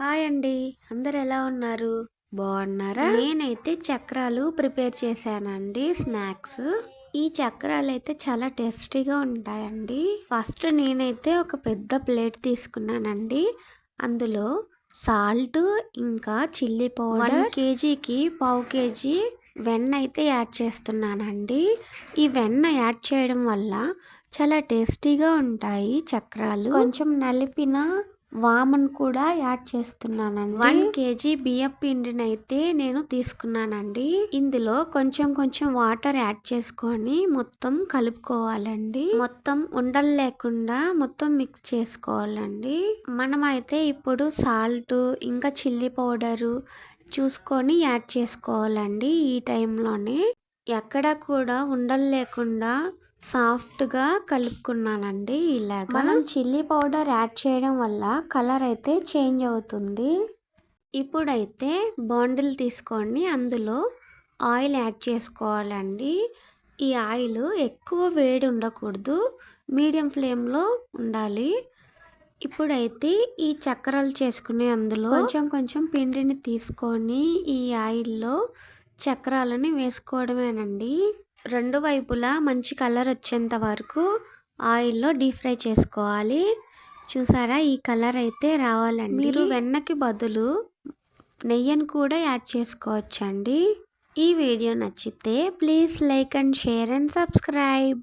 Hi అండి. అందరు ఎలా ఉన్నారు? బాగున్నారా నేనైతే చక్రాలు ప్రిపేర్ చేశానండి స్నాక్స్. ఈ చక్రాలు అయితే చాలా టేస్టీగా ఉంటాయండి. ఫస్ట్ నేనైతే ఒక పెద్ద ప్లేట్ తీసుకున్నానండి. అందులో సాల్ట్ ఇంకా చిల్లీ పౌడర్ కేజీకి పావు కేజీ వెన్న అయితే యాడ్ చేస్తున్నానండి. ఈ వెన్న యాడ్ చేయడం వల్ల చాలా టేస్టీగా ఉంటాయి చక్రాలు. కొంచెం నలిపిన వామన్ కూడా యాడ్ చేస్తున్నానండి. వన్ కేజీ బియ్యం పిండిని అయితే నేను తీసుకున్నానండి. ఇందులో కొంచెం కొంచెం వాటర్ యాడ్ చేసుకొని మొత్తం కలుపుకోవాలండి. మొత్తం ఉండలు లేకుండా మొత్తం మిక్స్ చేసుకోవాలండి. మనమైతే ఇప్పుడు సాల్ట్ ఇంకా చిల్లీ పౌడరు చూసుకొని యాడ్ చేసుకోవాలండి ఈ టైంలోనే. ఎక్కడ కూడా ఉండలు లేకుండా సాఫ్ట్గా కలుపుకున్నానండి ఇలాగా. మనం చిల్లీ పౌడర్ యాడ్ చేయడం వల్ల కలర్ అయితే చేంజ్ అవుతుంది. ఇప్పుడైతే బాండిల్ తీసుకొని అందులో ఆయిల్ యాడ్ చేసుకోవాలండి. ఈ ఆయిల్ ఎక్కువ వేడి ఉండకూడదు మీడియం ఫ్లేమ్లో ఉండాలి. ఇప్పుడైతే ఈ చక్రాలు చేసుకునే అందులో కొంచెం కొంచెం పిండిని తీసుకొని ఈ ఆయిల్లో చక్రాలని వేసుకోవడమేనండి. రెండు వైపులా మంచి కలర్ వచ్చేంత వరకు ఆయిల్లో డీప్ ఫ్రై చేసుకోవాలి. చూసారా? ఈ కలర్ అయితే రావాలండి. మీరు వెన్నకి బదులు నెయ్యిని కూడా యాడ్ చేసుకోవచ్చండి. ఈ వీడియో నచ్చితే please like and share and subscribe.